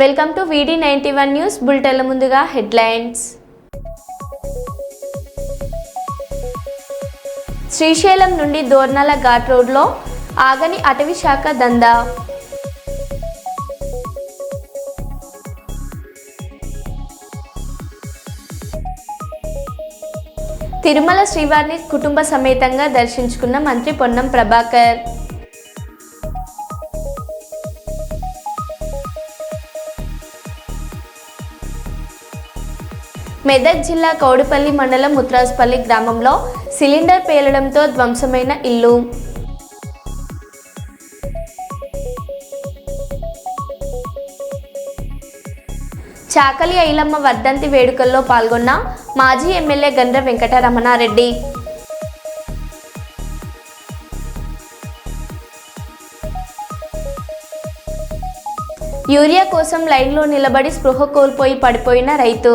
Welcome to వీడి ninety one news బులెటిన్ల ముందుగా హెడ్లైన్స్. శ్రీశైలం నుండి దోర్నాల ఘాట్ రోడ్లో ఆగని అటవీ శాఖ దందా. తిరుమల శ్రీవారిని కుటుంబ సమేతంగా దర్శించుకున్న మంత్రి పొన్నం ప్రభాకర్. మెదక్ జిల్లా కౌడిపల్లి మండలం ముత్రాజ్పల్లి గ్రామంలో సిలిండర్ పేలడంతో ధ్వంసమైన ఇల్లు. చాకలి ఐలమ్మ వర్ధంతి వేడుకల్లో పాల్గొన్న మాజీ ఎమ్మెల్యే గండ్ర వెంకటరమణారెడ్డి. యూరియా కోసం లైన్లో నిలబడి స్పృహ కోల్పోయి పడిపోయిన రైతు.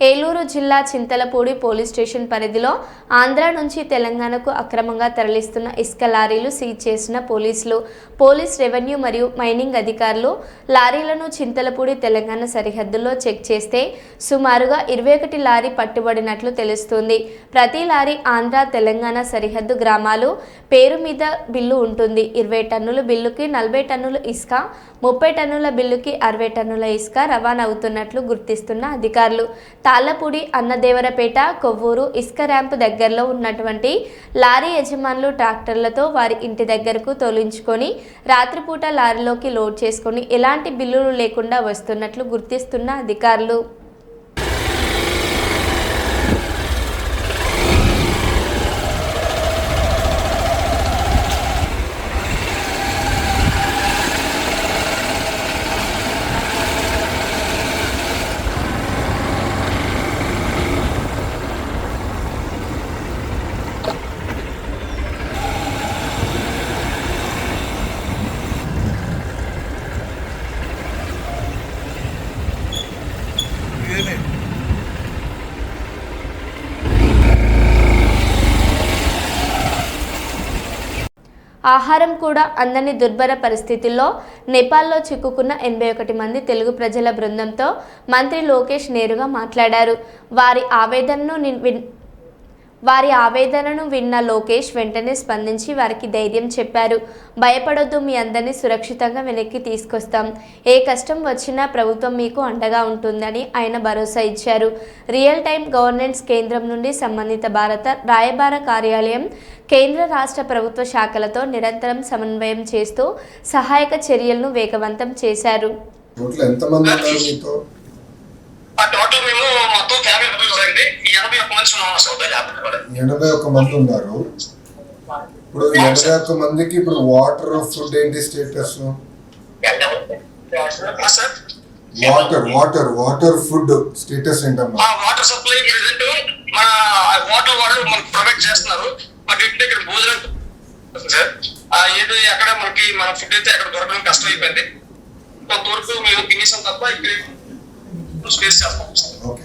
ఏలూరు జిల్లా చింతలపూడి పోలీస్ స్టేషన్ పరిధిలో ఆంధ్ర నుంచి తెలంగాణకు అక్రమంగా తరలిస్తున్న ఇసుక లారీలు సీజ్ చేసిన పోలీసులు పోలీస్ రెవెన్యూ మరియు మైనింగ్ అధికారులు లారీలను చింతలపూడి తెలంగాణ సరిహద్దుల్లో చెక్ చేస్తే సుమారుగా ఇరవై ఒకటి లారీ పట్టుబడినట్లు తెలుస్తుంది. ప్రతి లారీ ఆంధ్ర తెలంగాణ సరిహద్దు గ్రామాలు పేరు మీద బిల్లు ఉంటుంది. ఇరవై టన్నుల బిల్లుకి నలభై టన్నుల ఇసుక ముప్పై టన్నుల బిల్లుకి అరవై టన్నుల ఇసుక రవాణా అవుతున్నట్లు గుర్తిస్తున్న అధికారులు. తాళ్ళపూడి అన్నదేవరపేట కొవ్వూరు ఇసుక ర్యాంపు దగ్గరలో ఉన్నటువంటి లారీ యజమానులు ట్రాక్టర్లతో వారి ఇంటి దగ్గరకు తొలించుకొని రాత్రిపూట లారీలోకి లోడ్ చేసుకొని ఎలాంటి బిల్లులు లేకుండా వస్తున్నట్లు గుర్తిస్తున్న అధికారులు. ఆహారం కూడా అందని దుర్భర పరిస్థితుల్లో నేపాల్లో చిక్కుకున్న ఎనభై ఒకటి మంది తెలుగు ప్రజల బృందంతో మంత్రి లోకేష్ నేరుగా మాట్లాడారు. వారి ఆవేదనను విన్- వారి ఆవేదనను విన్న లోకేష్ వెంటనే స్పందించి వారికి ధైర్యం చెప్పారు. భయపడొద్దు మీ అందరినీ సురక్షితంగా వెనక్కి తీసుకొస్తాం. ఏ కష్టం వచ్చినా ప్రభుత్వం మీకు అండగా ఉంటుందని ఆయన భరోసా ఇచ్చారు. రియల్ టైం గవర్నెన్స్ కేంద్రం నుండి సంబంధిత భారత రాయబార కార్యాలయం కేంద్ర రాష్ట్ర ప్రభుత్వ శాఖలతో నిరంతరం సమన్వయం చేస్తూ సహాయక చర్యలను వేగవంతం చేశారు టోటల్ ఎంతమంది ఉన్నారు మీతో ఆ టోటల్ మేము మొత్తం ఫ్యామిలీ మెంబర్స్ అండి ఈ ఎనభై ఒక్క మంది ఉన్నారు. ఇప్పుడు ఎనభై ఒక్క మందికి ఇప్పుడు వాటర్ ఫుడ్ ఏంటి status water water water food status ఏంటమ్మా? ఆ వాటర్ సప్లై ప్రెసెంట్ మన వాటర్ వాళ్ళు మనకు ప్రొవైడ్ చేస్తున్నారు. బట్ ఇంటి దగ్గర భోజనం సార్. ఏది ఎక్కడ మనకి మన ఫుడ్ అయితే అక్కడ దొరకడం కష్టం అయిపోయింది కొంతవరకు మేము తినేసాం తప్ప ఇక్కడ స్పేస్ చేస్తాం. Okay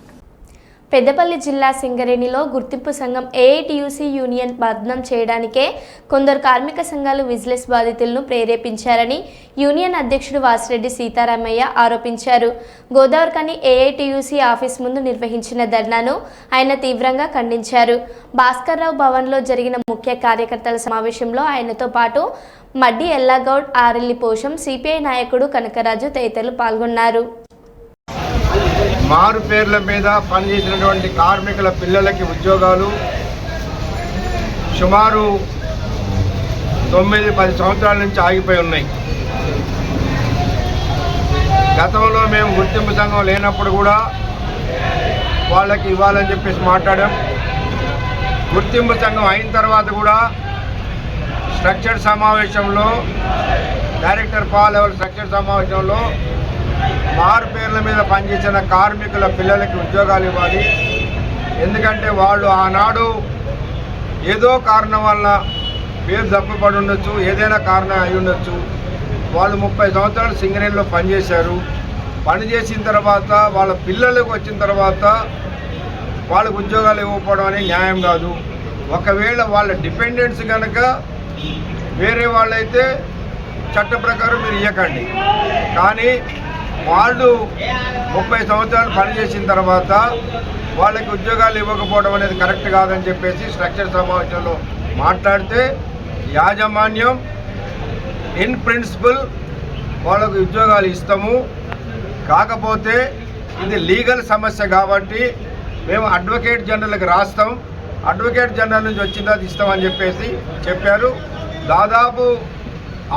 పెద్దపల్లి జిల్లా సింగరేణిలో గుర్తింపు సంఘం ఏఐటియుసి యూనియన్ బద్నం చేయడానికే కొందరు కార్మిక సంఘాలు విజిలెన్స్ బాధితులను ప్రేరేపించారని యూనియన్ అధ్యక్షుడు వాసిరెడ్డి సీతారామయ్య ఆరోపించారు. గోదావరికని ఏఐటియుసి ఆఫీస్ ముందు నిర్వహించిన ధర్నాను ఆయన తీవ్రంగా ఖండించారు. భాస్కర్రావు భవన్లో జరిగిన ముఖ్య కార్యకర్తల సమావేశంలో ఆయనతో పాటు మడ్డి ఎల్లాగౌడ్ ఆరెల్లి పోషం సిపిఐ నాయకుడు కనకరాజు తదితరులు పాల్గొన్నారు. మారు పేర్ల మీద పనిచేసినటువంటి కార్మికుల పిల్లలకి ఉద్యోగాలు. సుమారు తొమ్మిది పది సంవత్సరాల నుంచి ఆగిపోయి ఉన్నాయి. గతంలో మేము గుర్తింపు సంఘం లేనప్పుడు కూడా వాళ్ళకి ఇవ్వాలని చెప్పేసి మాట్లాడాం. గుర్తింపు సంఘం అయిన తర్వాత కూడా స్ట్రక్చర్ సమావేశంలో డైరెక్టర్ పాల్ లెవెల్ స్ట్రక్చర్ సమావేశంలో మారు పేర్ల మీద పనిచేసిన కార్మికుల పిల్లలకి ఉద్యోగాలు ఇవ్వాలి. ఎందుకంటే వాళ్ళు ఆనాడు ఏదో కారణం వల్ల పేరు తప్పుపడి ఉండొచ్చు ఏదైనా కారణం అయి ఉండొచ్చు. వాళ్ళు ముప్పై సంవత్సరాలు సింగరేణిలో పనిచేశారు. పనిచేసిన తర్వాత వాళ్ళ పిల్లలకు వచ్చిన తర్వాత వాళ్ళకు ఉద్యోగాలు ఇవ్వకపోవడం అనేది న్యాయం కాదు. ఒకవేళ వాళ్ళ డిపెండెంట్స్ కనుక వేరే వాళ్ళైతే చట్ట ప్రకారం మీరు ఇవ్వకండి కానీ వాళ్ళు ముప్పై సంవత్సరాలు పనిచేసిన తర్వాత వాళ్ళకి ఉద్యోగాలు ఇవ్వకపోవడం అనేది కరెక్ట్ కాదని చెప్పేసి స్ట్రక్చర్ సమావేశంలో మాట్లాడితే యాజమాన్యం ఇన్ ప్రిన్సిపల్ వాళ్ళకు ఉద్యోగాలు ఇస్తాము. కాకపోతే ఇది లీగల్ సమస్య కాబట్టి మేము అడ్వకేట్ జనరల్కి రాస్తాం. అడ్వకేట్ జనరల్ నుంచి వచ్చిన తర్వాత ఇస్తామని చెప్పేసి చెప్పారు. దాదాపు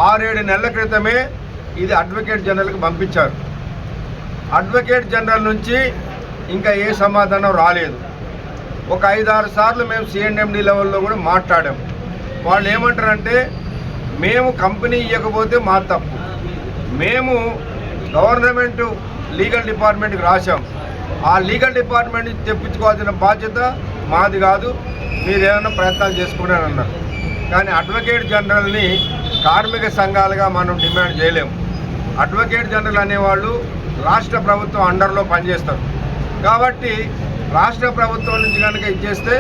ఆరేడు నెలల క్రితమే ఇది అడ్వకేట్ జనరల్కి పంపించారు. అడ్వకేట్ జనరల్ నుంచి ఇంకా ఏ సమాధానం రాలేదు. ఒక ఐదారు సార్లు మేము సిఎండ్ఎండి లెవెల్లో కూడా మాట్లాడాం వాళ్ళు ఏమంటారంటే మేము కంపెనీ ఇవ్వకపోతే మా తప్పు. మేము గవర్నమెంట్ లీగల్ డిపార్ట్మెంట్కి రాశాం. ఆ లీగల్ డిపార్ట్మెంట్ తెప్పించుకోవాల్సిన బాధ్యత మాది కాదు మీరు ప్రయత్నాలు చేసుకోండి అన్నారు. కానీ అడ్వకేట్ జనరల్ని కార్మిక సంఘాలుగా మనం డిమాండ్ చేయలేము. అడ్వకేట్ జనరల్ అనేవాళ్ళు రాష్ట్ర ప్రభుత్వం అండర్లో పనిచేస్తారు. కాబట్టి రాష్ట్ర ప్రభుత్వం నుంచి కనుక ఇచ్చేస్తే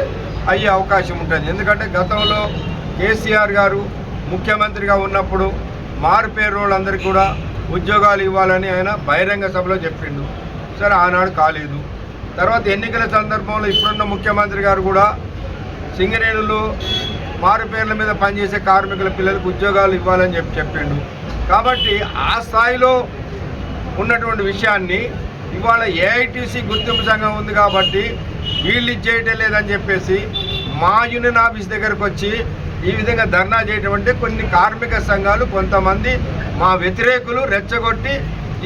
అయ్యే అవకాశం ఉంటుంది. ఎందుకంటే గతంలో కేసీఆర్ గారు ముఖ్యమంత్రిగా ఉన్నప్పుడు మారుపేరు వాళ్ళందరికీ కూడా ఉద్యోగాలు ఇవ్వాలని ఆయన బహిరంగ సభలో చెప్పిండు. సరే ఆనాడు కాలేదు. తర్వాత ఎన్నికల సందర్భంలో ఇప్పుడున్న ముఖ్యమంత్రి గారు కూడా సింగరేణులు మారుపేర్ల మీద పనిచేసే కార్మికుల పిల్లలకు ఉద్యోగాలు ఇవ్వాలని చెప్పి చెప్పిండు. కాబట్టి ఆ స్థాయిలో ఉన్నటువంటి విషయాన్ని ఇవాళ ఏఐటీసీ గుర్తింపు సంఘం ఉంది కాబట్టి వీళ్ళు ఇచ్చేయటం లేదని చెప్పేసి మా యూనియన్ ఆఫీస్ దగ్గరకు వచ్చి ఈ విధంగా ధర్నా చేయటం అంటే కొన్ని కార్మిక సంఘాలు కొంతమంది మా వ్యతిరేకులు రెచ్చగొట్టి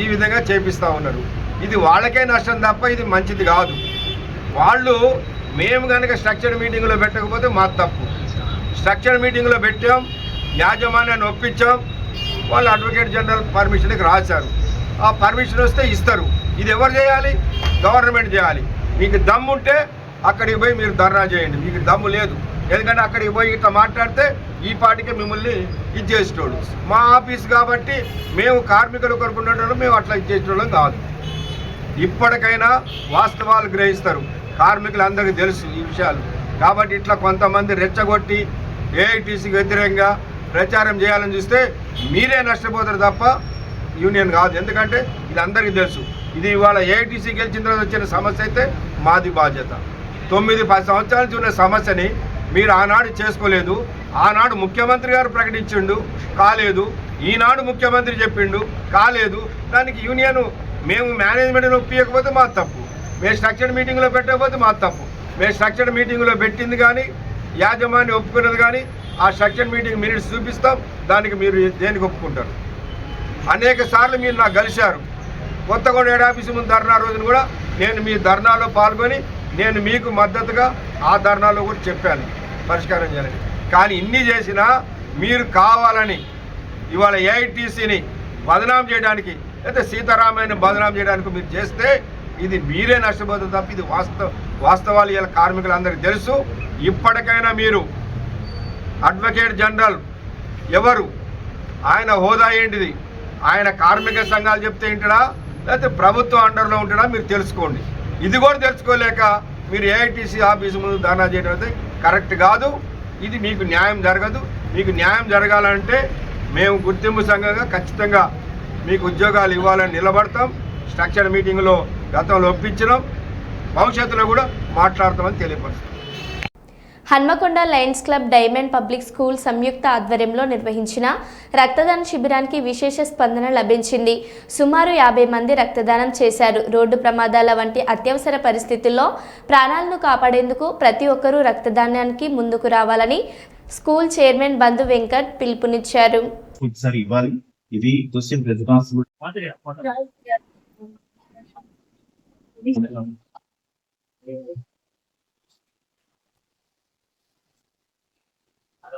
ఈ విధంగా చేపిస్తూ ఉన్నారు. ఇది వాళ్ళకే నష్టం తప్ప ఇది మంచిది కాదు. వాళ్ళు మేము కనుక స్ట్రక్చర్ మీటింగ్లో పెట్టకపోతే మా తప్పు. స్ట్రక్చర్ మీటింగ్లో పెట్టాం యాజమాన్యాన్ని ఒప్పించాం వాళ్ళు అడ్వకేట్ జనరల్ పర్మిషన్కి రాశారు. ఆ పర్మిషన్ వస్తే ఇస్తారు. ఇది ఎవరు చేయాలి? గవర్నమెంట్ చేయాలి. మీకు దమ్ము ఉంటే అక్కడికి పోయి మీరు ధర్నా చేయండి. మీకు దమ్ము లేదు. ఎందుకంటే అక్కడికి పోయి ఇట్లా మాట్లాడితే ఈ పాటికి మిమ్మల్ని ఇది మా ఆఫీస్ కాబట్టి మేము కార్మికులు కొనుక్కునేటోళ్ళు మేము అట్లా ఇచ్చేసేటోళ్ళం కాదు. ఇప్పటికైనా వాస్తవాలు గ్రహిస్తారు. కార్మికులందరికీ తెలుసు ఈ విషయాలు. కాబట్టి ఇట్లా కొంతమంది రెచ్చగొట్టి ఏఐటీసీకి వ్యతిరేకంగా ప్రచారం చేయాలని చూస్తే మీరే నష్టపోతారు తప్ప యూనియన్ కాదు. ఎందుకంటే ఇది అందరికీ తెలుసు. ఇది ఇవాళ ఏఐటీసీ గెలిచిన తర్వాత వచ్చిన సమస్య అయితే మాది బాధ్యత. తొమ్మిది పది సంవత్సరాల నుంచి ఉన్న సమస్యని మీరు ఆనాడు చేసుకోలేదు. ఆనాడు ముఖ్యమంత్రి గారు ప్రకటించిండు కాలేదు. ఈనాడు ముఖ్యమంత్రి చెప్పిండు కాలేదు. దానికి యూనియన్ మేము మేనేజ్మెంట్ ఒప్పియకపోతే మా తప్పు. మేము స్ట్రక్చర్ మీటింగ్లో పెట్టకపోతే మా తప్పు. మేము స్ట్రక్చర్ మీటింగ్లో పెట్టింది కానీ యాజమాన్యం ఒప్పుకున్నది కానీ ఆ స్ట్రక్చర్ మీటింగ్ మినిట్స్ చూపిస్తాం. దానికి మీరు దేనికి ఒప్పుకుంటారు? అనేక సార్లు మీరు నాకు కలిశారు. కొత్తగూడ హెడ్ ముందు ధర్నా రోజున కూడా నేను మీ ధర్నాలో పాల్గొని నేను మీకు మద్దతుగా ఆ ధర్నాలో కూడా చెప్పాను. పరిష్కారం చేయాలని. కానీ ఇన్ని చేసినా మీరు కావాలని ఇవాళ ఏఐటీసీని బదనాం చేయడానికి అయితే సీతారామయ్యని బదనాం చేయడానికి మీరు చేస్తే ఇది మీరే నష్టపోతుంది తప్ప ఇది వాస్తవ వాస్తవాలు ఇలా కార్మికులందరికీ తెలుసు. ఇప్పటికైనా మీరు అడ్వకేట్ జనరల్ ఎవరు? ఆయన హోదా ఏంటిది? ఆయన కార్మిక సంఘాలు చెప్తే ఏంటడా లేకపోతే ప్రభుత్వం అండర్లో ఉంటాడా? మీరు తెలుసుకోండి. ఇది కూడా తెలుసుకోలేక మీరు ఏఐటీసీ ఆఫీసు ముందు ధర్నా చేయడం అయితే కరెక్ట్ కాదు. ఇది మీకు న్యాయం జరగదు. మీకు న్యాయం జరగాలంటే మేము గుర్తింపు సంఘంగా ఖచ్చితంగా మీకు ఉద్యోగాలు ఇవ్వాలని నిలబడతాం. స్ట్రక్చర్ మీటింగ్లో గతంలో ఒప్పించినాం. భవిష్యత్తులో కూడా మాట్లాడతామని తెలియపరుస్తాం. Hanamkonda Lions Club Diamond Public School సంయుక్త ఆధ్వర్యంలో నిర్వహించిన రక్తదాన శిబిరానికి విశేష స్పందన లభించింది. సుమారు యాభై మంది రక్తదానం చేశారు. రోడ్డు ప్రమాదాల వంటి అత్యవసర పరిస్థితుల్లో ప్రాణాలను కాపాడేందుకు ప్రతి ఒక్కరూ రక్తదానానికి ముందుకు రావాలని స్కూల్ చైర్మన్ బంధు వెంకట్ పిలుపునిచ్చారు. ఇది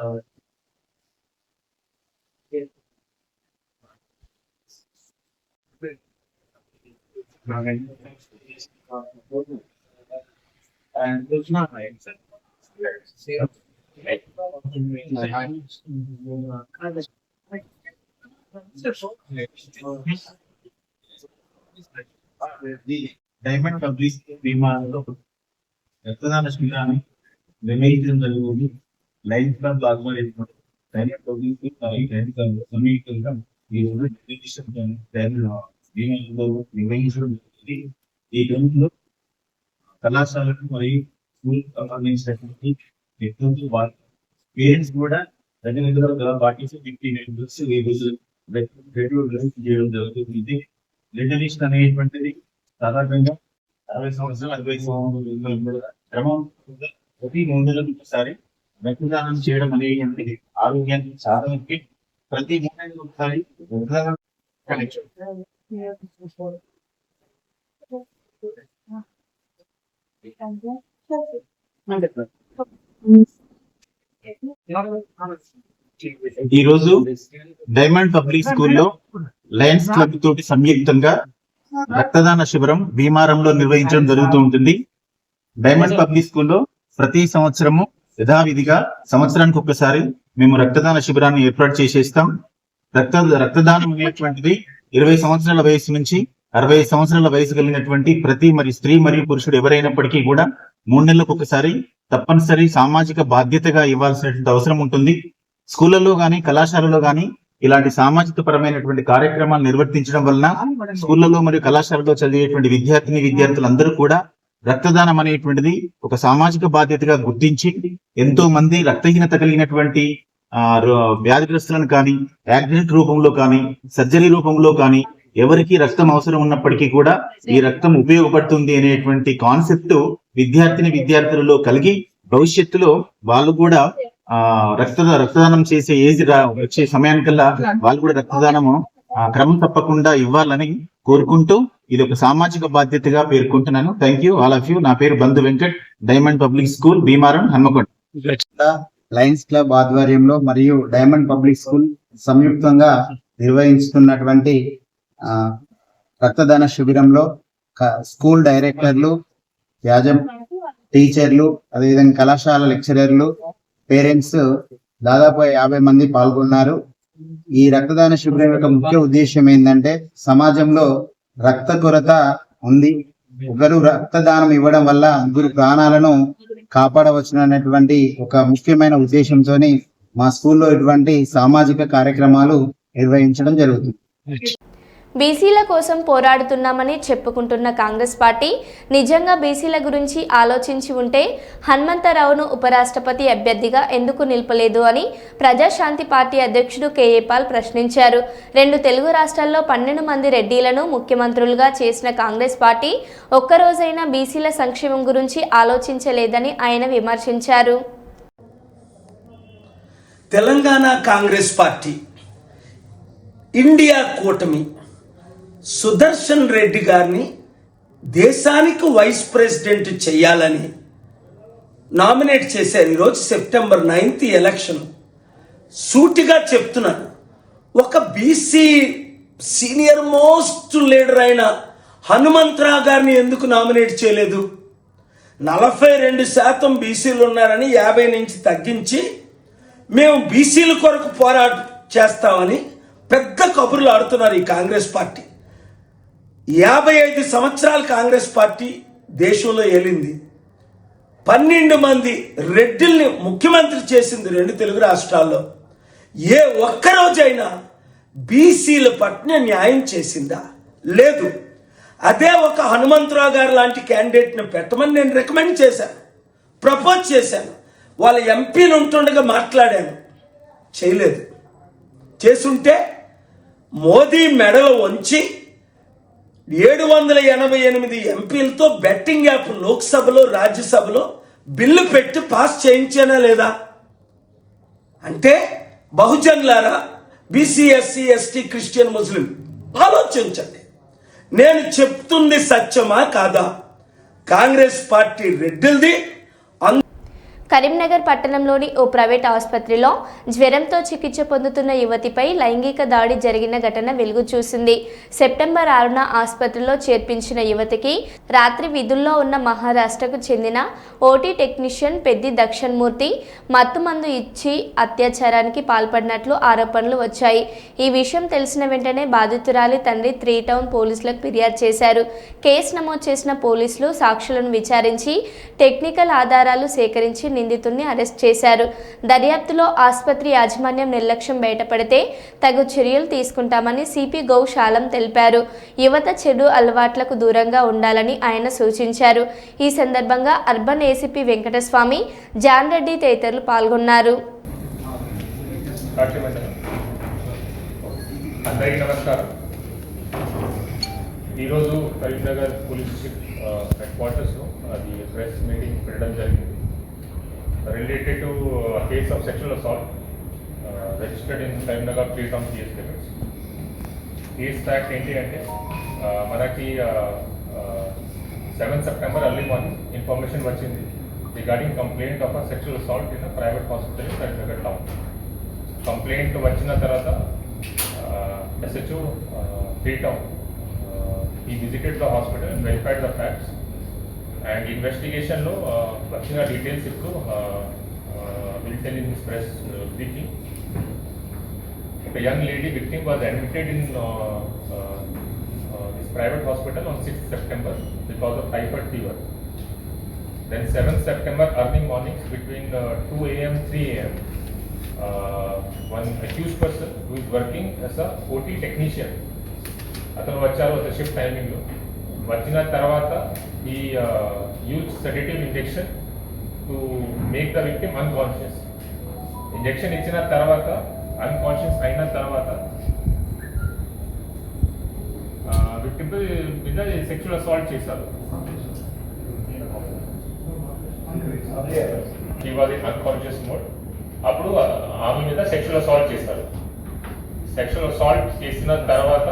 question responsible And there's not my diamond public విమానంలో రక్తదాన శిబిరాన్ని నిర్వహించడం జరుగుతుంది లైన్ క్లబ్ ఆధ్వర్యంలో డైమండ్ పబ్లిక్ సమీకంగా ఈ రోజు నిర్దిష్ట విమానంలో నిర్వహించడం జరుగుతుంది ఈ గ్రౌండ్లో కళాశాలకు మరియు స్కూల్ సంబంధించినటువంటి వ్యక్తులు వారి పేరెంట్స్ కూడా తగినంతగా పాటించి ఫిఫ్టీ నైన్ బుక్స్ ఈ రోజు రెగ్యులర్ చేయడం జరుగుతుంది. ఇది అనేటువంటిది సాధారణంగా అరవై సంవత్సరాలు అరవై సంవత్సరాలు క్రమం ప్రతి మూడు నెలలకు ఒకసారి రక్తదానం చేయడం అనేది ఆరోగ్యానికి చాలా ముఖ్యం ప్రతి మూడు ఒకసారి రక్తదానం ఈ రోజు డైమండ్ పబ్లిక్ స్కూల్లో లయన్స్ క్లబ్ తోటి సంయుక్తంగా రక్తదాన శిబిరం భీమారంలో నిర్వహించడం జరుగుతూ ఉంటుంది. డైమండ్ పబ్లిక్ స్కూల్లో ప్రతి సంవత్సరము యథావిధిగా సంవత్సరానికి ఒక్కసారి మేము రక్తదాన శిబిరాన్ని ఏర్పాటు చేసేస్తాం. రక్త రక్తదానం అనేటువంటిది ఇరవై సంవత్సరాల వయసు నుంచి అరవై సంవత్సరాల వయసు కలిగినటువంటి ప్రతి మరి స్త్రీ మరియు పురుషుడు ఎవరైనప్పటికీ కూడా మూడు నెలలకు ఒకసారి తప్పనిసరి సామాజిక బాధ్యతగా ఇవ్వాల్సినటువంటి అవసరం ఉంటుంది. స్కూళ్ళలో కానీ కళాశాలలో కానీ ఇలాంటి సామాజిక పరమైనటువంటి కార్యక్రమాలు నిర్వర్తించడం వలన స్కూళ్ళలో మరియు కళాశాలలో చదివేటువంటి విద్యార్థిని విద్యార్థులందరూ కూడా రక్తదానం అనేటువంటిది ఒక సామాజిక బాధ్యతగా గుర్తించి ఎంతో మంది రక్తహీనత కలిగినటువంటి ఆ రో- వ్యాధిగ్రస్తులను కానీ యాక్సిడెంట్ రూపంలో కానీ సర్జరీ రూపంలో కానీ ఎవరికి రక్తం అవసరం ఉన్నప్పటికీ కూడా ఈ రక్తం ఉపయోగపడుతుంది అనేటువంటి కాన్సెప్ట్ విద్యార్థిని విద్యార్థులలో కలిగి భవిష్యత్తులో వాళ్ళు కూడా ఆ రక్త రక్తదానం చేసే ఏజ్ వచ్చే సమయానికల్లా వాళ్ళు కూడా రక్తదానము క్రమం తప్పకుండా ఇవ్వాలని కోరుకుంటూ ఇది ఒక సామాజిక బాధ్యతగా పేర్కొంటున్నాను. Thank you all of you నా పేరు Bandhu Venkat Diamond Public School Bheemaram Hanamkonda. Lions Club ఆధ్వర్యంలో మరియు డైమండ్ పబ్లిక్ స్కూల్ సంయుక్తంగా నిర్వహిస్తున్నటువంటి రక్తదాన శిబిరంలో స్కూల్ డైరెక్టర్లు యాజం టీచర్లు అదేవిధంగా కళాశాల లెక్చరర్లు పేరెంట్స్ దాదాపు యాభై మంది పాల్గొన్నారు. ఈ రక్తదాన శిబిరం యొక్క ముఖ్య ఉద్దేశం ఏంటంటే సమాజంలో రక్త కొరత ఉంది. ఒకరు రక్తదానం ఇవ్వడం వల్ల ముగ్గురు ప్రాణాలను కాపాడవచ్చు అనేటువంటి ఒక ముఖ్యమైన ఉద్దేశంతో మా స్కూల్లో ఇటువంటి సామాజిక కార్యక్రమాలు నిర్వహించడం జరుగుతుంది. బీసీల కోసం పోరాడుతున్నామని చెప్పుకుంటున్న కాంగ్రెస్ పార్టీ నిజంగా బీసీల గురించి ఆలోచించి ఉంటే హనుమంతరావును ఉపరాష్ట్రపతి అభ్యర్థిగా ఎందుకు నిలపలేదు అని ప్రజాశాంతి పార్టీ అధ్యక్షుడు కేఏ పాల్ ప్రశ్నించారు. రెండు తెలుగు రాష్ట్రాల్లో పన్నెండు మంది రెడ్డిలను ముఖ్యమంత్రులుగా చేసిన కాంగ్రెస్ పార్టీ ఒక్కరోజైనా బీసీల సంక్షేమం గురించి ఆలోచించలేదని ఆయన విమర్శించారు. తెలంగాణ కాంగ్రెస్ పార్టీ ఇండియా కూటమి సుదర్శన్ రెడ్డి గారిని దేశానికి వైస్ ప్రెసిడెంట్ చేయాలని నామినేట్ చేశారు. ఈరోజు సెప్టెంబర్ నైన్త్ ఎలక్షన్. సూటిగా చెప్తున్నాను. ఒక బీసీ సీనియర్ మోస్ట్ లీడర్ అయిన హనుమంతరావు గారిని ఎందుకు నామినేట్ చేయలేదు? నలభై రెండు శాతం బీసీలు ఉన్నారని యాభై నుంచి తగ్గించి మేము బీసీల కొరకు పోరాటం చేస్తామని పెద్ద కబుర్లు ఆడుతున్నారు ఈ కాంగ్రెస్ పార్టీ. యాభై ఐదు సంవత్సరాలు కాంగ్రెస్ పార్టీ దేశంలో ఏలింది. పన్నెండు మంది రెడ్డిల్ని ముఖ్యమంత్రి చేసింది రెండు తెలుగు రాష్ట్రాల్లో. ఏ ఒక్కరోజైనా బీసీల పట్ల న్యాయం చేసిందా? లేదు. అదే ఒక హనుమంతరావు గారు లాంటి క్యాండిడేట్ని పెట్టమని నేను రికమెండ్ చేశాను. ప్రపోజ్ చేశాను. వాళ్ళ ఎంపీలు ఉంటుండగా మాట్లాడాను. చేయలేదు. చేసుంటే మోదీ మెడలు వంచి ఏడు వందల ఎనభై ఎనిమిది ఎంపీలతో బెట్టింగ్ యాప్ లోక్సభలో రాజ్యసభలో బిల్లు పెట్టి పాస్ చేయించానా లేదా? అంటే బహుజన్లారా BC SC ST Christian Muslim ఆలోచించండి. నేను చెప్తుంది సత్యమా కాదా? కాంగ్రెస్ పార్టీ రెడ్డిల్ది కరీంనగర్ పట్టణంలోని ఓ ప్రైవేట్ ఆసుపత్రిలో జ్వరంతో చికిత్స పొందుతున్న యువతిపై లైంగిక దాడి జరిగిన ఘటన వెలుగు చూసింది. సెప్టెంబర్ ఆరున ఆసుపత్రిలో చేర్పించిన యువతికి రాత్రి విధుల్లో ఉన్న మహారాష్ట్రకు చెందిన ఓటీ టెక్నీషియన్ పెద్ది దక్షణ్మూర్తి మత్తుమందు ఇచ్చి అత్యాచారానికి పాల్పడినట్లు ఆరోపణలు వచ్చాయి. ఈ విషయం తెలిసిన వెంటనే బాధితురాలి తండ్రి త్రీ టౌన్ పోలీసులకు ఫిర్యాదు చేశారు. కేసు నమోదు చేసిన పోలీసులు సాక్షులను విచారించి టెక్నికల్ ఆధారాలు సేకరించి నిందితుడిని అరెస్ట్ చేశారు. దర్యాప్తులో ఆసుపత్రి యాజమాన్యం నిర్లక్ష్యం బయటపడితే తగు చర్యలు తీసుకుంటామని సిపి గౌశాలం తెలిపారు. యువత చెడు అలవాట్లకు దూరంగా ఉండాలని ఆయన సూచించారు. ఈ సందర్భంగా urban ACP Venkataswamy John Reddy తదితరులు పాల్గొన్నారు. అందరికీ నమస్కారం. ఈరోజు కరీంనగర్ పోలీస్ హెడ్ క్వార్టర్స్లో అది ప్రెస్ మీటింగ్ పెట్టడం జరిగింది. Related to case of sexual assault registered in Karimnagar three town C S limits case fact ఏంటి అంటే మనకి seven September early morning information వచ్చింది regarding complaint of sexual assault in private hospital in Karimnagar town complaint వచ్చిన తర్వాత SHO three town ఈ visited the hospital verified the facts and ఇన్వెస్టిగేషన్లో వచ్చిన details ఇప్పుడు will tell in press briefing ఒక young lady victim was admitted in this private hospital on sixth September because of typhoid fever Then 7th September early mornings between uh, 2 a.m. 3 a.m. Uh, one accused person who is uh OT technician అతను వచ్చారు ఒక shift టైమింగ్లో వచ్చిన తర్వాత ఈ use sedative injection to make the victim unconscious. Injection ఇచ్చిన తర్వాత unconscious అయిన తర్వాత విక్టిమ్ మీద సెక్షువల్ అసాల్ట్ చేశారు. అన్కాన్షియస్ మోడ్ అప్పుడు ఆమె మీద సెక్షువల్ అసాల్ట్ చేశారు. సెక్షువల్ అసాల్ట్ చేసిన తర్వాత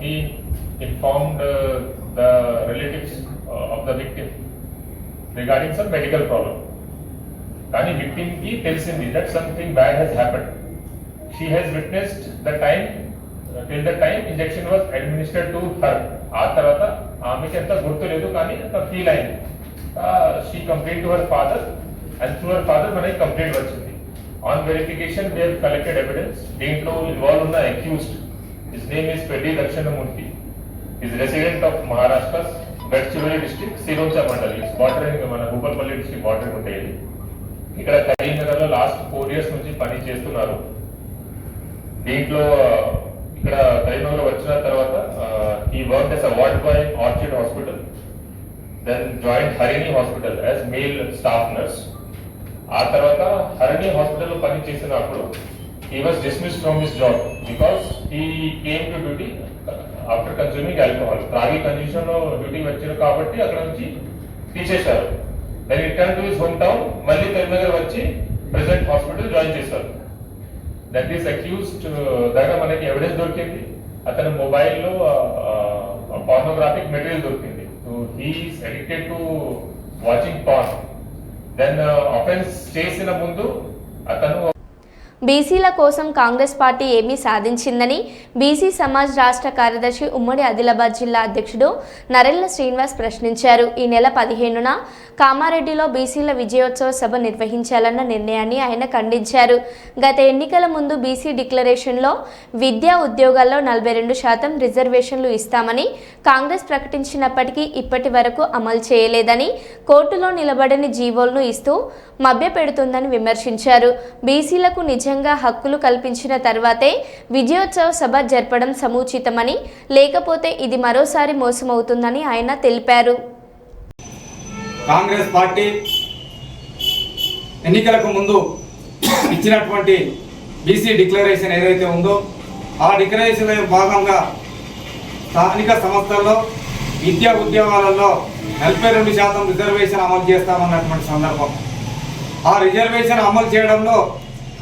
he informed the relatives of the victim regarding some medical problem కానీ విక్టిమ్కి తెలిసింది that something bad has happened she has witnessed the time till the time injection was administered to her ఆ తర్వాత ఆమెకి ఎంత గుర్తు లేదు కానీ అంత ఫీల్ అయింది. She complaint to her father and to her father మనకి కంప్లైంట్ వచ్చింది. On verification they collected evidence దీంట్లో ఇన్వాల్వ్ ఉన్న accused his name is Peddi Dakshinamurthy is resident of Maharashtra Gadchiroli district Sironcha మండలి బార్డరింగ్ మన Bhupalpalli district border ఉంటాయి ఇక్కడ కరీంనగర్లో last four years నుంచి పని చేస్తున్నారు. దీంట్లో ఇక్కడ కరీంనగర్ వచ్చిన తర్వాత ఈ work as a ward boy Orchid hospital then joined Harini hospital as male staff nurse ఆ తర్వాత హరిణి హాస్పిటల్లో పని చేసినప్పుడు he was dismiss from his job because he came to duty after consuming alcohol త్రాగి కండిషన్లో డ్యూటీ వచ్చారు కాబట్టి అక్కడ నుంచి తీసేశారు. Then return to his home town మళ్ళీ కరీంనగర్ వచ్చి ప్రెసెంట్ హాస్పిటల్ జాయిన్ చేశారు. దట్ ఈస్ అక్యూస్డ్ దగ్గర మనకి ఎవిడెన్స్ దొరికింది. అతని మొబైల్లో పార్నోగ్రాఫిక్ మెటీరియల్ దొరికింది. So he is addicted to watching porn then offence చేసిన ముందు అతను బీసీల కోసం కాంగ్రెస్ పార్టీ ఏమీ సాధించిందని బీసీ సమాజ్ రాష్ట్ర కార్యదర్శి ఉమ్మడి ఆదిలాబాద్ జిల్లా అధ్యక్షుడు నరెల్ల శ్రీనివాస్ ప్రశ్నించారు. ఈ నెల పదిహేనున కామారెడ్డిలో బీసీల విజయోత్సవ సభ నిర్వహించాలన్న నిర్ణయాన్ని ఆయన ఖండించారు. గత ఎన్నికల ముందు బీసీ డిక్లరేషన్లో విద్యా ఉద్యోగాల్లో నలభై రెండు శాతం రిజర్వేషన్లు ఇస్తామని కాంగ్రెస్ ప్రకటించినప్పటికీ ఇప్పటి వరకు అమలు చేయలేదని కోర్టులో నిలబడని జీవోలను ఇస్తూ మభ్యపెడుతుందని విమర్శించారు. బీసీలకు నిజంగా హక్కులు కల్పించిన తర్వాతే విజయోత్సవ సభ జరపడం సముచితమని లేకపోతే ఇది మరోసారి మోసమవుతుందని ఆయన తెలిపారు. కాంగ్రెస్ పార్టీ ఎన్నికలకు ముందు ఇచ్చినటువంటి బీసీ డిక్లరేషన్ ఏదైతే ఉందో ఆ డిక్లరేషన్లో భాగంగా స్థానిక సంస్థల్లో విద్యా ఉద్యోగాలలో నలభై రెండు శాతం రిజర్వేషన్ అమలు చేస్తామన్నటువంటి సందర్భం. ఆ రిజర్వేషన్ అమలు చేయడంలో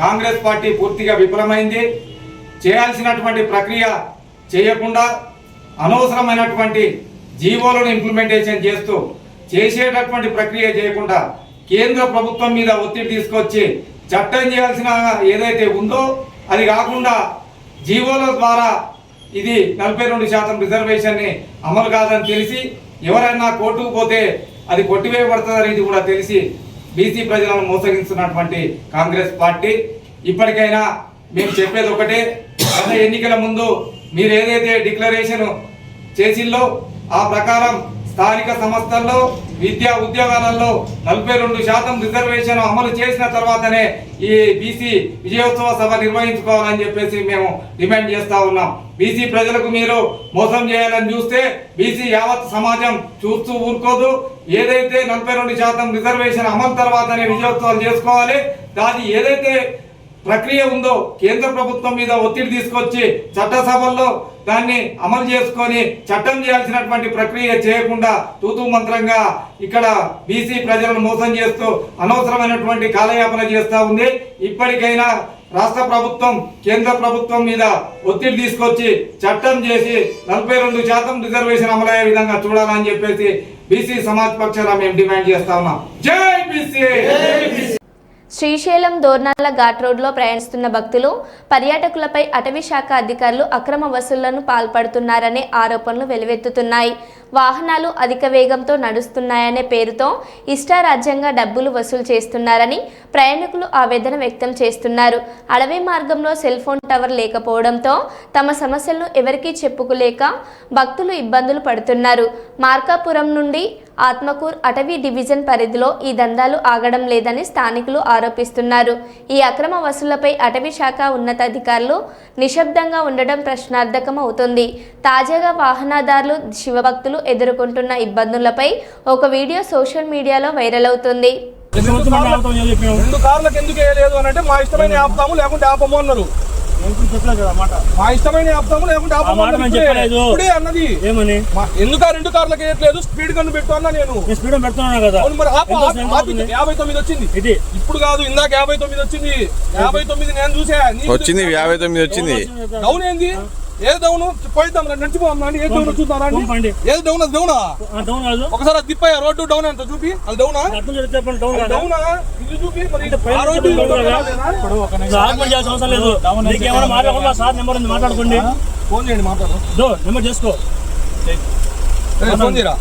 కాంగ్రెస్ పార్టీ పూర్తిగా విఫలమైంది. చేయాల్సినటువంటి ప్రక్రియ చేయకుండా అనవసరమైనటువంటి జీవోలను ఇంప్లిమెంటేషన్ చేస్తూ చేసేటటువంటి ప్రక్రియ చేయకుండా కేంద్ర ప్రభుత్వం మీద ఒత్తిడి తీసుకొచ్చి చట్టం చేయాల్సిన ఏదైతే ఉందో అది కాకుండా జీవోల ద్వారా ఇది నలభై రెండు శాతం రిజర్వేషన్ని అమలు కాదని తెలిసి ఎవరైనా కోర్టుకు పోతే అది కొట్టివేయబడుతుందని ఇది కూడా తెలిసి బీసీ ప్రజలను మోసగిస్తున్నటువంటి కాంగ్రెస్ పార్టీ. ఇప్పటికైనా మేము చెప్పేది ఒకటే గత ఎన్నికల ముందు మీరు ఏదైతే డిక్లరేషన్ చేసిందో ఆ ప్రకారం స్థానిక సంస్థల్లో విద్యా ఉద్యోగాలలో నలభై రెండు శాతం రిజర్వేషన్ అమలు చేసిన తర్వాతనే ఈ బీసీ విజయోత్సవ సభ నిర్వహించుకోవాలని చెప్పేసి మేము డిమాండ్ చేస్తా ఉన్నాం. బీసీ ప్రజలకు మీరు మోసం చేయాలని చూస్తే బీసీ యావత్ సమాజం చూస్తూ ఊరుకోదు. ఏదైతే నలభై రెండు శాతం రిజర్వేషన్ అమలు తర్వాతనే విజయోత్సవాలు చేసుకోవాలి దాని ఏదైతే ప్రక్రియ ఉందో కేంద్ర ప్రభుత్వం మీద ఒత్తిడి తీసుకొచ్చి చట్టసభల్లో దాన్ని అమలు చేసుకొని చట్టం చేయాల్సినటువంటి ప్రక్రియ చేయకుండా తూతూ మంత్రంగా ఇక్కడ బీసీ ప్రజలను మోసం చేస్తూ అనవసరమైనటువంటి కాలయాపన చేస్తూ ఉంది. ఇప్పటికైనా రాష్ట్ర ప్రభుత్వం కేంద్ర ప్రభుత్వం మీద ఒత్తిడి తీసుకొచ్చి చట్టం చేసి నలభై రెండు శాతం రిజర్వేషన్ అమలయ్యే విధంగా చూడాలని చెప్పేసి బీసీ సమాజ్ పక్షాన మేము డిమాండ్ చేస్తా ఉన్నాం. జై బీసీ! శ్రీశైలం దోర్నాల ఘాట్ రోడ్లో ప్రయాణిస్తున్న భక్తులు పర్యాటకులపై అటవీ శాఖ అధికారులు అక్రమ వసూళ్ళను పాల్పడుతున్నారనే ఆరోపణలు వెలువెత్తుతున్నాయి. వాహనాలు అధిక వేగంతో నడుస్తున్నాయనే పేరుతో ఇష్టారాజ్యంగా డబ్బులు వసూలు చేస్తున్నారని ప్రయాణికులు ఆవేదన వ్యక్తం చేస్తున్నారు. అడవి మార్గంలో సెల్ ఫోన్ టవర్ లేకపోవడంతో తమ సమస్యలను ఎవరికీ చెప్పుకోలేక భక్తులు ఇబ్బందులు పడుతున్నారు. మార్కాపురం నుండి ఆత్మకూర్ అటవీ డివిజన్ పరిధిలో ఈ దందాలు ఆగడం లేదని స్థానికులు ఆరోపిస్తున్నారు. ఈ అక్రమ వసూళ్ళపై అటవీ శాఖ ఉన్నతాధికారులు నిశ్శబ్దంగా ఉండడం ప్రశ్నార్థకం అవుతుంది తాజాగా వాహనదారులు శివభక్తులు ఎదుర్కొంటున్న ఇబ్బందులపై ఒక వీడియో సోషల్ మీడియాలో వైరల్ అవుతుంది. రెండు కార్లకు ఎందుకు వేయలేదు అని అంటే మా ఇష్టమైన ఆపుతాము లేకుంటే ఆపము అన్నారు. మా ఇష్టమైన ఆపుతాము లేకుంటే అన్నది. ఏమని? ఎందుకు ఆ రెండు కార్లకు వేయట్లేదు? స్పీడ్ గన్ను పెట్టు అన్నా నేను. స్పీడ్ పెడుతున్నా కదా. మరి? యాభై తొమ్మిది వచ్చింది. ఇది. ఇప్పుడు కాదు ఇందాక యాభై తొమ్మిది వచ్చింది. యాభై తొమ్మిది నేను చూసా. నీకు వచ్చింది యాభై తొమ్మిది వచ్చింది. డౌన్ ఏంది? ఏది డౌన్ పోయిద్దాం రండి నడిచిపోదాం రండి. ఏది డౌన్ చూద్దాం. రండి. ఏది డౌన్ అది డౌనా ఒకసారి అది రోడ్డు డౌన్ ఎంత చూపి. అది డౌనా ఇది చూపి అవసరం లేదు. మాట్లాడకుండా సార్ నెంబర్ ఉంది మాట్లాడుకోండి. ఫోన్ చేయండి మాట్లాడు నెంబర్ చేసుకో. ఏ, ఫోన్ చేయరా?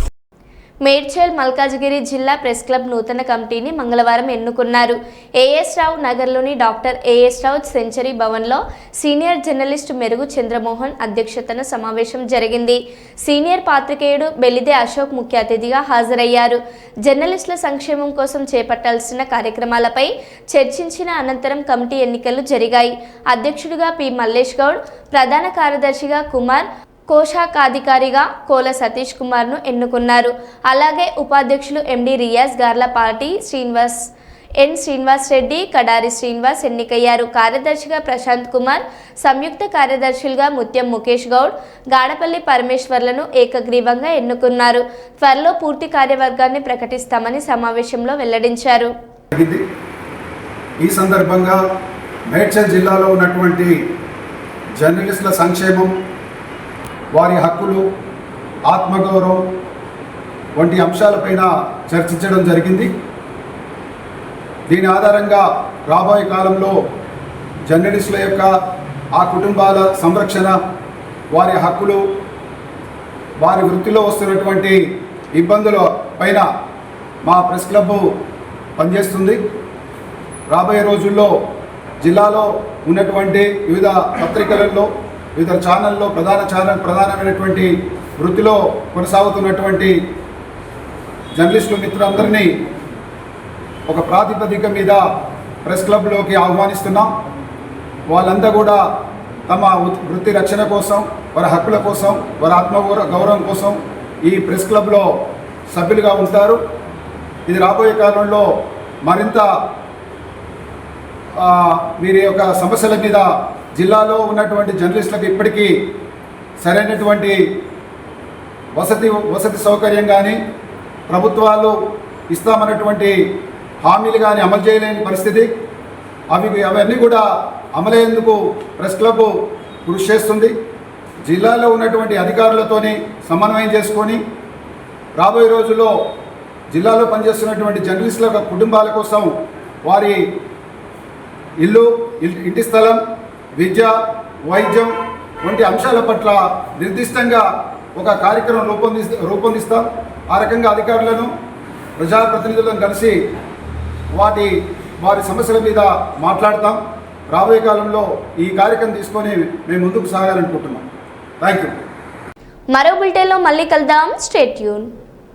మేడ్చల్ మల్కాజ్గిరి జిల్లా ప్రెస్ క్లబ్ నూతన కమిటీని మంగళవారం ఎన్నుకున్నారు. ఏఎస్ రావు నగర్లోని doctor A S Rao century భవన్లో సీనియర్ జర్నలిస్ట్ మెరుగు చంద్రమోహన్ అధ్యక్షతన సమావేశం జరిగింది. సీనియర్ పాత్రికేయుడు బెల్లిదే అశోక్ ముఖ్య అతిథిగా హాజరయ్యారు. జర్నలిస్టుల సంక్షేమం కోసం చేపట్టాల్సిన కార్యక్రమాలపై చర్చించిన అనంతరం కమిటీ ఎన్నికలు జరిగాయి. అధ్యక్షుడిగా పి మల్లేష్ గౌడ్ ప్రధాన కార్యదర్శిగా కుమార్ కోశాఖాధికారిగా కోల సతీష్ కుమార్ను ఎన్నుకున్నారు. అలాగే ఉపాధ్యక్షులు ఎండి రియాజ్ గార్ల పార్టీ శ్రీనివాస్ ఎన్ శ్రీనివాస్ రెడ్డి కడారి శ్రీనివాస్ ఎన్నికయ్యారు. కార్యదర్శిగా ప్రశాంత్ కుమార్ సంయుక్త కార్యదర్శులుగా ముత్యం ముఖేష్ గౌడ్ గాడపల్లి పరమేశ్వర్లను ఏకగ్రీవంగా ఎన్నుకున్నారు. త్వరలో పూర్తి కార్యవర్గాన్ని ప్రకటిస్తామని సమావేశంలో వెల్లడించారు. ఈ సందర్భంగా మేడ్చల్ జిల్లాలో ఉన్నటువంటి జర్నలిస్టుల సంక్షేమం వారి హక్కులు ఆత్మగౌరవం వంటి అంశాలపైన చర్చించడం జరిగింది. దీని ఆధారంగా రాబోయే కాలంలో జర్నలిస్టుల యొక్క ఆ కుటుంబాల సంరక్షణ వారి హక్కులు వారి వృత్తిలో వస్తున్నటువంటి ఇబ్బందుల పైన మా ప్రెస్ క్లబ్ పనిచేస్తుంది. రాబోయే రోజుల్లో జిల్లాలో ఉన్నటువంటి వివిధ పత్రికలలో వివిధ ఛానల్లో ప్రధాన ఛానల్ ప్రధానమైనటువంటి వృత్తిలో కొనసాగుతున్నటువంటి జర్నలిస్టు మిత్రులందరినీ ఒక ప్రాతిపదిక మీద ప్రెస్ క్లబ్లోకి ఆహ్వానిస్తున్నాం. వాళ్ళంతా కూడా తమ వృత్తి రక్షణ కోసం వారి హక్కుల కోసం వారి ఆత్మ గౌరవం కోసం ఈ ప్రెస్ క్లబ్లో సభ్యులుగా ఉంటారు. ఇది రాబోయే కాలంలో మరింత వీరి యొక్క సమస్యల మీద జిల్లాలో ఉన్నటువంటి జర్నలిస్టులకు ఇప్పటికీ సరైనటువంటి వసతి వసతి సౌకర్యం కానీ ప్రభుత్వాలు ఇస్తామన్నటువంటి హామీలు కానీ అమలు చేయలేని పరిస్థితి. అవి అవన్నీ కూడా అమలయ్యేందుకు ప్రెస్ క్లబ్ కృషి చేస్తుంది. జిల్లాలో ఉన్నటువంటి అధికారులతోని సమన్వయం చేసుకొని రాబోయే రోజుల్లో జిల్లాలో పనిచేస్తున్నటువంటి జర్నలిస్టుల కుటుంబాల కోసం వారి ఇల్లు ఇంటి స్థలం విద్య వైద్యం వంటి అంశాల పట్ల నిర్దిష్టంగా ఒక కార్యక్రమం రూపొంది రూపొందిస్తాం. ఆ రకంగా అధికారులను ప్రజాప్రతినిధులను కలిసి వాటి వారి సమస్యల మీద మాట్లాడతాం. రాబోయే కాలంలో ఈ కార్యక్రమం తీసుకొని మేము ముందుకు సాగాలనుకుంటున్నాం. థ్యాంక్ యూ మరో బులెటిన్లో మళ్ళీ కలుద్దాం. స్టేట్ యూన్